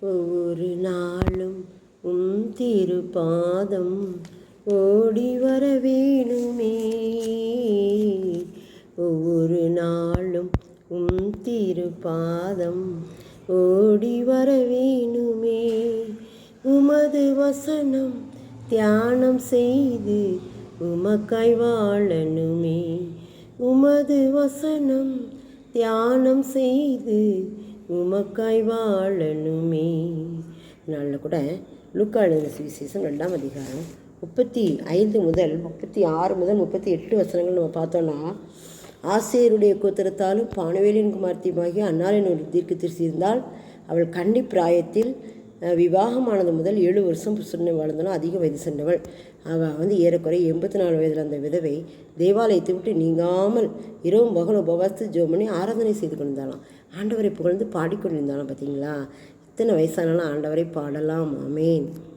ஒவ்வொரு நாளும் உம் திருபாதம் ஓடி வர வேணுமே. ஒவ்வொரு நாளும் உம் திருபாதம் ஓடி வர வேணுமே. உமது வசனம் தியானம் செய்து உமக்காய் வாழணுமே. உமது வசனம் தியானம் செய்து உமக்காய் வாழணுமே. நாளில் கூட லுக்கா எழுதின சுவிசேஷம் ரெண்டாம் அதிகாரம் முப்பத்தி ஐந்து முதல் முப்பத்தி ஆறு முதல் முப்பத்தி எட்டு வசனங்கள் நம்ம பார்த்தோன்னா ஆசிரியருடைய கோத்திரத்தாலும் பானுவேலின் குமார்த்தியுமாகிய அன்னாரின் ஒரு தீர்க்கு திருச்சி இருந்தால் அவள் கண்டி பிராயத்தில் விவாகமானது முதல் ஏழு வருஷம் புருஷனை வாழ்ந்தாலும் அதிக வயது சென்றவள். அவள் வந்து ஏறக்குறைய எண்பத்தி நாலு வயதில் அந்த விதவை தேவாலயத்தை விட்டு நீங்காமல் இரவும் பகலும் உபவாசித்து ஜோமனி ஆராதனை செய்து கொண்டிருந்தாலாம் ஆண்டவரை புகழ்ந்து பாடிக்கொண்டிருந்தாலாம் பார்த்தீங்களா இத்தனை வயசானாலும் ஆண்டவரை பாடலாம். ஆமேன்.